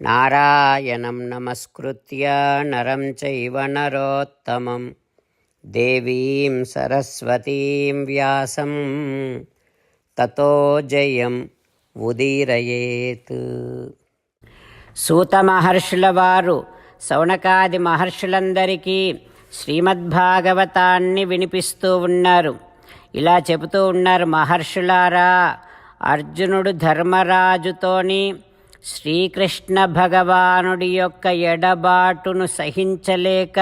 నారాయణం నమస్కృత్య నరం చైవ నరోత్తమం దేవీం సరస్వతీం వ్యాసం తతో జయం ఉదీరయేత్ సూత మహర్షుల వారు సౌనకాది మహర్షులందరికీ శ్రీమద్భాగవతాన్ని వినిపిస్తూ ఉన్నారు। ఇలా చెబుతూ ఉన్నారు మహర్షులారా అర్జునుడు ధర్మరాజుతోని శ్రీకృష్ణ భగవానుడి యొక్క ఎడబాటును సహించలేక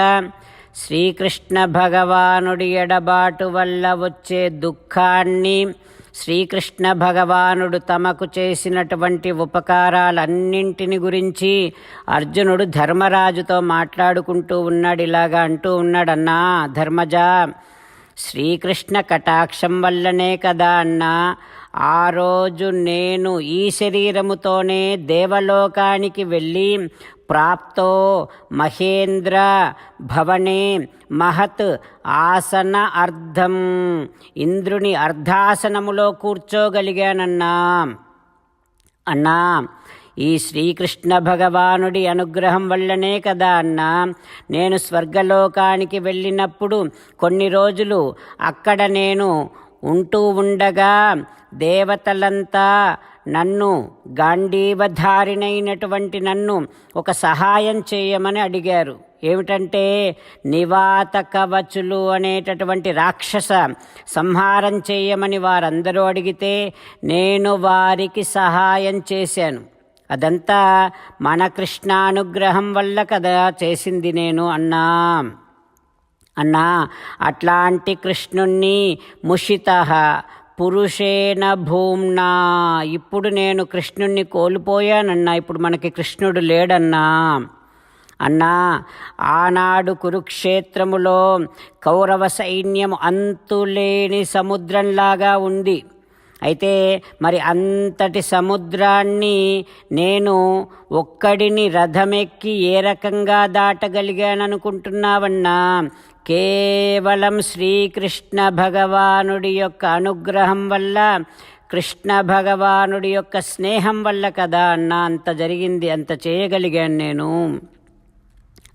శ్రీకృష్ణ భగవానుడి ఎడబాటు వల్ల వచ్చే దుఃఖాన్ని శ్రీకృష్ణ భగవానుడు తమకు చేసినటువంటి ఉపకారాలన్నింటిని గురించి అర్జునుడు ధర్మరాజుతో మాట్లాడుకుంటూ ఉన్నాడు ఇలాగా అంటూ ఉన్నాడన్నా ధర్మజా శ్రీకృష్ణ కటాక్షం వల్లనే కదా అన్నా ఆ రోజు నేను ఈ శరీరముతోనే దేవలోకానికి వెళ్ళి ప్రాప్తో మహేంద్ర భవనే మహత్ ఆసన అర్ధం ఇంద్రుని అర్ధాసనములో కూర్చోగలిగానన్నా. అన్నా ఈ శ్రీకృష్ణ భగవానుడి అనుగ్రహం వల్లనే కదా అన్నా. నేను స్వర్గలోకానికి వెళ్ళినప్పుడు కొన్ని రోజులు అక్కడ నేను ఉంటూ ఉండగా దేవతలంతా నన్ను గాంధీవధారినైనటువంటి నన్ను ఒక సహాయం చేయమని అడిగారు. ఏమిటంటే నివాత కవచులు అనేటటువంటి రాక్షస సంహారం చేయమని వారందరూ అడిగితే నేను వారికి సహాయం చేశాను. అదంతా మన కృష్ణానుగ్రహం వల్ల కదా చేసింది నేను అన్నా. అన్నా అట్లాంటి కృష్ణుణ్ణి ముషిత పురుషేణ భూమ్నా. ఇప్పుడు నేను కృష్ణుణ్ణి కోల్పోయానన్నా ఇప్పుడు మనకి కృష్ణుడు లేడన్నా. అన్నా ఆనాడు కురుక్షేత్రములో కౌరవ సైన్యం అంతులేని సముద్రంలాగా ఉంది. అయితే మరి అంతటి సముద్రాన్ని నేను ఒక్కడిని రథమెక్కి ఏ రకంగా దాటగలిగాననుకుంటున్నావన్నా? కేవలం శ్రీకృష్ణ భగవానుడి యొక్క అనుగ్రహం వల్ల కృష్ణ భగవానుడి యొక్క స్నేహం వల్ల కదా అన్న అంత జరిగింది అంత చేయగలిగాను నేను.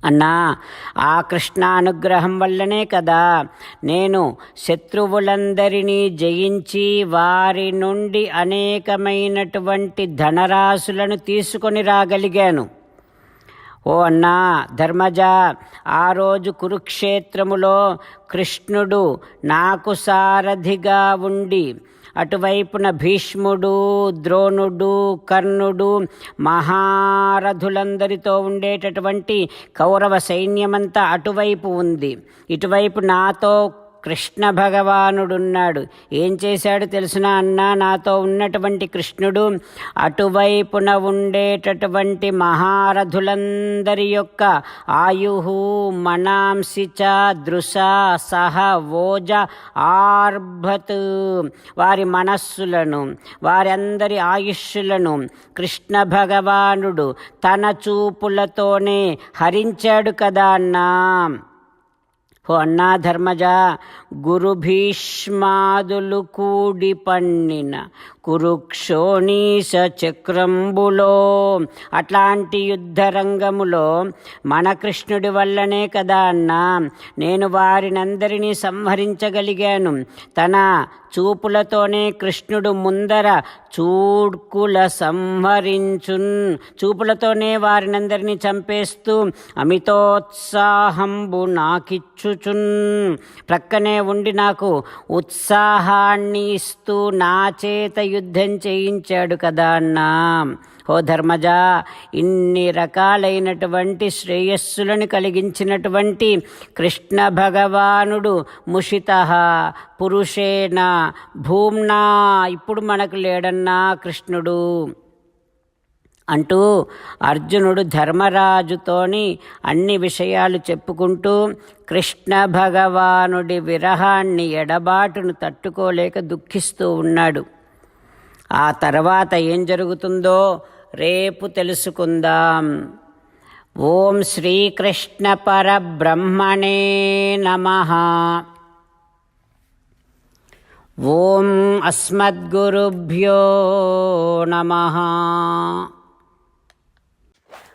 అన్నా ఆ కృష్ణ అనుగ్రహం వల్లనే కదా నేను శత్రువులందరినీ జయించి వారి నుండి అనేకమైనటువంటి ధనరాశులను తీసుకొని రాగలిగాను. ఓ అన్నా ధర్మజ ఆ రోజు కురుక్షేత్రములో కృష్ణుడు నాకు సారథిగా ఉండి అటువైపున భీష్ముడు ద్రోణుడు కర్ణుడు మహారథులందరితో ఉండేటటువంటి కౌరవ సైన్యమంతా అటువైపు ఉంది. ఇటువైపు నాతో కృష్ణ భగవానుడున్నాడు. ఏం చేశాడు తెలిసిన? అన్నా నాతో ఉన్నటువంటి కృష్ణుడు అటువైపున ఉండేటటువంటి మహారథులందరి యొక్క ఆయు మనాంసి చ దృశ సహ ఓజ ఆర్భత్ వారి మనస్సులను వారందరి ఆయుష్యులను కృష్ణ భగవానుడు తన చూపులతోనే హరించాడు కదా అన్నా? ఓ అన్నా ధర్మజ గురు భీష్మాదులు కూడి పన్నిన కురుక్షోణీస చక్రంబులో అట్లాంటి యుద్ధ రంగములో మన కృష్ణుడి వల్లనే కదా అన్నా. నేను వారినందరినీ సంహరించగలిగాను. తన చూపులతోనే కృష్ణుడు ముందర చూడ్కుల సంహరించున్. చూపులతోనే వారినందరినీ చంపేస్తూ అమితోత్సాహంబు నాకిచ్చు చూచుచున్ ప్రక్కనే ఉండి నాకు ఉత్సాహాన్ని ఇస్తూ నా చేత యుద్ధం చేయించాడు కదా అన్నా. ఓ ధర్మజ ఇన్ని రకాలైనటువంటి శ్రేయస్సులను కలిగించినటువంటి కృష్ణ భగవానుడు ముషిత పురుషేణ భూమ్నా. ఇప్పుడు మనకు లేడన్నా కృష్ణుడు. అంటూ అర్జునుడు ధర్మరాజుతోని అన్ని విషయాలు చెప్పుకుంటూ కృష్ణ భగవానుడి విరహాన్ని ఎడబాటును తట్టుకోలేక దుఃఖిస్తూ ఉన్నాడు. ఆ తర్వాత ఏం జరుగుతుందో రేపు తెలుసుకుందాం. ఓం శ్రీకృష్ణ పరబ్రహ్మణే నమ. ఓం అస్మద్గురుభ్యో నమ.